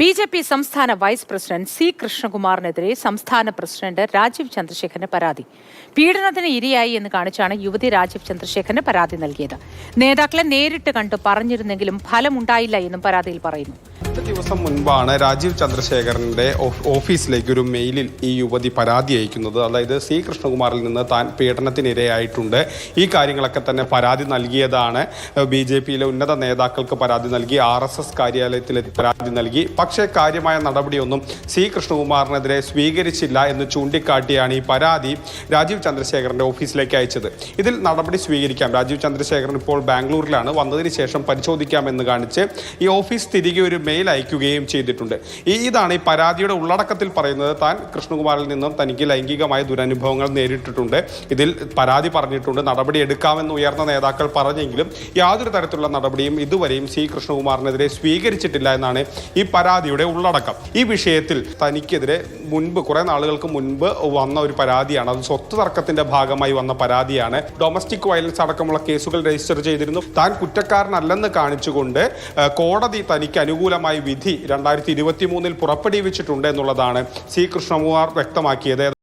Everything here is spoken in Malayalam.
ബി ജെ പി സംസ്ഥാന വൈസ് പ്രസിഡന്റ് സി കൃഷ്ണകുമാറിനെതിരെ സംസ്ഥാന പ്രസിഡന്റ് രാജീവ് ചന്ദ്രശേഖരന് പരാതി. പീഡനത്തിന് ഇരയായി എന്ന് കാണിച്ചാണ് യുവതി രാജീവ് ചന്ദ്രശേഖരന് പരാതി നൽകിയത്. നേതാക്കളെ നേരിട്ട് കണ്ടു പറഞ്ഞിരുന്നെങ്കിലും ഫലമുണ്ടായില്ല എന്നും പരാതിയിൽ പറയുന്നു. രണ്ട് ദിവസം മുൻപാണ് രാജീവ് ചന്ദ്രശേഖരന്റെ ഓഫീസിലേക്ക് ഒരു മെയിലിൽ ഈ യുവതി പരാതി അയക്കുന്നത്. അതായത് സി കൃഷ്ണകുമാറിൽ നിന്ന് താൻ പീഡനത്തിനിരയായിട്ടുണ്ട്. ഈ കാര്യങ്ങളൊക്കെ തന്നെ പരാതി നൽകിയതാണ്. ബി ജെ പിയിലെ ഉന്നത നേതാക്കൾക്ക് പരാതി നൽകി ആർ എസ് എസ് കാര്യാലയത്തിൽ പരാതി നൽകി. പക്ഷേ കാര്യമായ നടപടിയൊന്നും സി കൃഷ്ണകുമാറിനെതിരെ സ്വീകരിച്ചില്ല എന്ന് ചൂണ്ടിക്കാട്ടിയാണ് ഈ പരാതി രാജീവ് ചന്ദ്രശേഖരന്റെ ഓഫീസിലേക്ക് അയച്ചത്. ഇതിൽ നടപടി സ്വീകരിക്കാം. രാജീവ് ചന്ദ്രശേഖരൻ ഇപ്പോൾ ബാംഗ്ലൂരിലാണ്. വന്നതിന് ശേഷം പരിശോധിക്കാമെന്ന് കാണിച്ച് ഈ ഓഫീസ് തിരികെ ഒരു മെയിൽ അയക്കുകയും ചെയ്തിട്ടുണ്ട്. ഈ ഇതാണ് ഈ പരാതിയുടെ ഉള്ളടക്കത്തിൽ പറയുന്നത്. താൻ കൃഷ്ണകുമാറിൽ നിന്നും തനിക്ക് ലൈംഗികമായ ദുരനുഭവങ്ങൾ നേരിട്ടിട്ടുണ്ട്. ഇതിൽ പരാതി പറഞ്ഞിട്ടുണ്ട്. നടപടി എടുക്കാമെന്ന് ഉയർന്ന നേതാക്കൾ പറഞ്ഞെങ്കിലും യാതൊരു തരത്തിലുള്ള നടപടിയും ഇതുവരെയും സി കൃഷ്ണകുമാറിനെതിരെ സ്വീകരിച്ചിട്ടില്ല എന്നാണ് ഈ പരാതിയുടെ ഉള്ളടക്കം. ഈ വിഷയത്തിൽ തനിക്കെതിരെ മുൻപ് കുറെ നാളുകൾക്ക് മുൻപ് വന്ന ഒരു പരാതിയാണ്. അത് സ്വത്ത് തർക്കത്തിന്റെ ഭാഗമായി വന്ന പരാതിയാണ്. ഡൊമസ്റ്റിക് വയലൻസ് അടക്കമുള്ള കേസുകൾ രജിസ്റ്റർ ചെയ്തിരുന്നു. താൻ കുറ്റക്കാരനല്ലെന്ന് കാണിച്ചുകൊണ്ട് കോടതി തനിക്ക് അനുകൂലമായി വിധി രണ്ടായിരത്തി ഇരുപത്തി മൂന്നിൽ പുറപ്പെടുവിച്ചിട്ടുണ്ട് എന്നുള്ളതാണ് സി കൃഷ്ണകുമാർ വ്യക്തമാക്കിയത്.